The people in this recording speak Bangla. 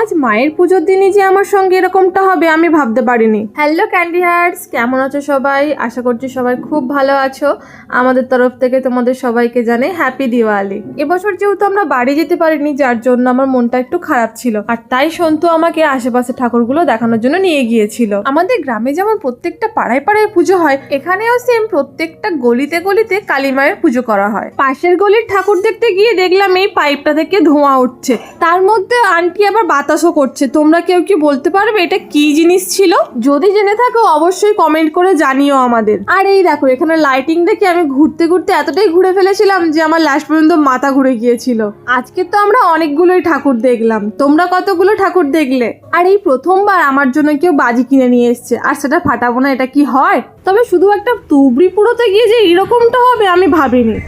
আজ মায়ের পুজোর দিনই যে আমার সঙ্গে এরকমটা হবে, আমি ভাবতে পারিনি। হ্যালো ক্যান্ডি হার্টস কেমন আছো সবাই? আশা করছি সবাই খুব ভালো আছো। আমাদের তরফ থেকে তোমাদের সবাইকে জানে হ্যাপি দিওয়ালি এবছর যেহেতু আমরা বাড়ি যেতে পারিনি, যার জন্য আমার মনটা একটু খারাপ ছিল। আর তাই সন্তু আমাকে আশেপাশে ঠাকুরগুলো দেখানোর জন্য নিয়ে গিয়েছিল। আমাদের গ্রামে যেমন প্রত্যেকটা পাড়ায় পাড়ায় পুজো হয়, এখানেও সেম প্রত্যেকটা গলিতে গলিতে কালী মায়ের পুজো করা হয়। পাশের গলির ঠাকুর দেখতে গিয়ে দেখলাম এই পাইপটা থেকে ধোঁয়া উঠছে। তার মধ্যে আন্টি আবার বাতাসও করছে। তোমরা কেউ কি বলতে পারবে এটা কি জিনিস ছিল? যদি জেনে থাকো, অবশ্যই কমেন্ট করে জানিও আমাদের। আর এই দেখো, এখানে লাইটিং দেখে আমি ঘুরতে ঘুরতে এতটাই ঘুরে ফেলেছিলাম যে আমার লাস্ট পর্যন্ত মাথা ঘুরে গিয়েছিল। আজকে তো আমরা অনেকগুলোই ঠাকুর দেখলাম। তোমরা কতগুলো ঠাকুর দেখলে? আর এই প্রথমবার আমার জন্য কেউ বাজি কিনে নিয়ে এসছে। আর সেটা ফাটাবো না, এটা কি হয়? তবে শুধু একটা তুবড়ি পুরোতে গিয়ে যে এরকমটা হবে, আমি ভাবিনি।